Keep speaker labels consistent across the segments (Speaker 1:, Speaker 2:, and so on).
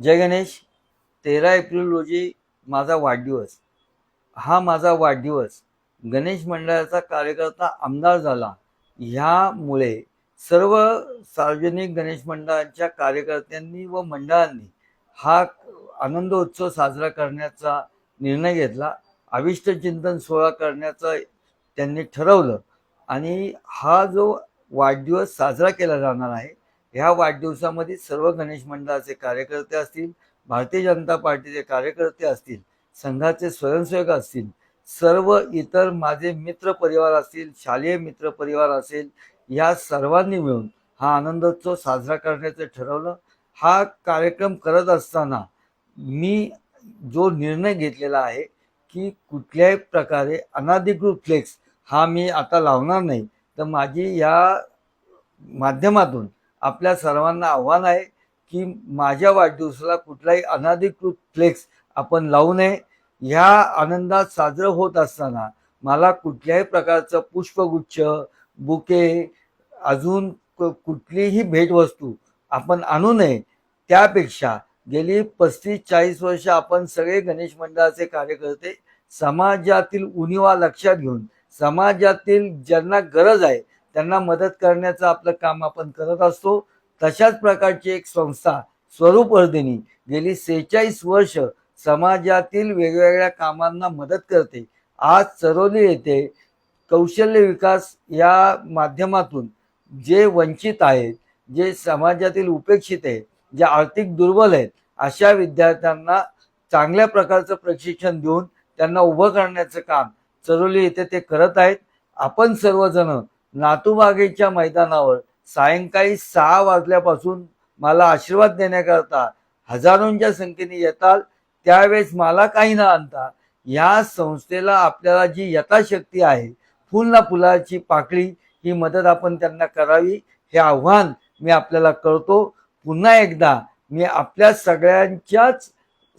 Speaker 1: जय गणेश तेरा एप्रिल रोजी माझा वाढदिवस. हा माझा वाढदिवस गणेश मंडळाचा कार्यकर्ता आमदार झाला. ह्यामुळे सर्व सार्वजनिक गणेश मंडळांच्या कार्यकर्त्यांनी व मंडळांनी हा आनंदोत्सव साजरा करण्याचा निर्णय घेतला. अविष्ट चिंतन सोहळा करण्याचं त्यांनी ठरवलं आणि हा जो वाढदिवस साजरा केला जाणार आहे ह्या वाढदिवसामध्ये सर्व गणेश मंडळाचे कार्यकर्ते असतील भारतीय जनता पार्टीचे कार्यकर्ते असतील संघाचे स्वयंसेवक असतील सर्व इतर माझे मित्र परिवार असतील शालेय मित्र परिवार असेल या सर्वांनी मिळून हा आनंदोत्सव साजरा करण्याचं ठरवलं. हा कार्यक्रम करत असताना मी जो निर्णय घेतलेला आहे की कुठल्याही प्रकारे अनाधिकृत फ्लेक्स हा मी आता लावणार नाही. तर माझी या माध्यमातून आपल्या सर्वांना आव्हान आहे की माझ्या वाढदिवसाला कुठलाही अनाधिकृत फ्लेक्स आपण लावू नये. ह्या आनंदात साजरं होत असताना मला कुठल्याही प्रकारचं पुष्पगुच्छ बुके अजून क- कुठलीही भेटवस्तू आपण आणू नये. त्यापेक्षा गेली पस्तीस चाळीस वर्ष आपण सगळे गणेश मंडळाचे कार्यकर्ते समाजातील उणिवा लक्षात घेऊन समाजातील ज्यांना गरज आहे त्यांना मदत करण्याचं आपलं काम आपण करत असतो. तशाच प्रकारची एक संस्था स्वरूपवर्धिनी गेली सेहेचाळीस वर्ष समाजातील वेगवेगळ्या कामांना मदत करते. आज चरोली येथे कौशल्य विकास या माध्यमातून जे वंचित आहेत जे समाजातील उपेक्षित आहेत जे आर्थिक दुर्बल आहेत अशा विद्यार्थ्यांना चांगल्या प्रकारचं प्रशिक्षण देऊन त्यांना उभं करण्याचं काम चरोली येथे ते करत आहेत. आपण सर्वजण नातूबागेच्या मैदानावर सायंकाळी सहा वाजल्यापासून मला आशीर्वाद देण्याकरता हजारोंच्या संख्येने येताल त्यावेळेस मला काही न आणता या संस्थेला आपल्याला जी यथाशक्ती आहे फुल ना फुलाची पाकळी ही मदत आपण त्यांना करावी हे आव्हान मी आपल्याला करतो. पुन्हा एकदा मी आपल्या सगळ्यांच्याच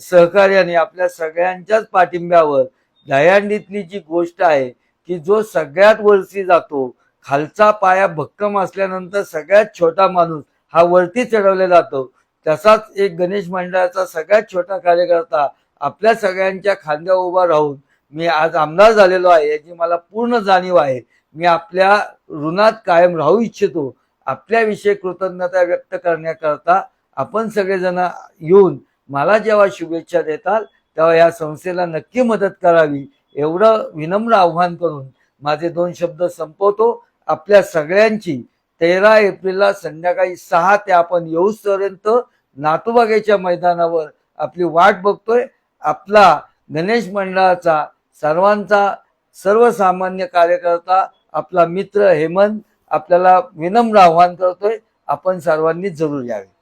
Speaker 1: सहकार्याने आपल्या सगळ्यांच्याच पाठिंब्यावर दह्यांडीतली जी गोष्ट आहे की जो सगळ्यात वरती जातो खालचा पाया भक्कम असल्यानंतर सगळ्यात छोटा माणूस हा वरती चढवला जातो. तसाच एक गणेश मंडळाचा सगळ्यात छोटा कार्यकर्ता आपल्या सगळ्यांच्या खांद्यावर उभा राहून मी आज आमदार झालेलो आहे याची मला पूर्ण जाणीव आहे. मी आपल्या ऋणात कायम राहू इच्छितो. आपल्याविषयी कृतज्ञता व्यक्त करण्याकरता आपण सगळेजण येऊन मला जेव्हा शुभेच्छा देताल तेव्हा या संस्थेला नक्की मदत करावी. एवढं विनम्र आव्हान करून माझे दोन शब्द संपवतो. आपल्या सगळ्यांची तेरा एप्रिलला संध्याकाळी सहा ते आपण येऊपर्यंत नातूबागेच्या मैदानावर आपली वाट बघतोय. आपला गणेश मंडळाचा सर्वांचा सर्वसामान्य कार्यकर्ता आपला मित्र हेमंत आपल्याला विनम्र आव्हान करतोय. आपण सर्वांनी जरूर यावे.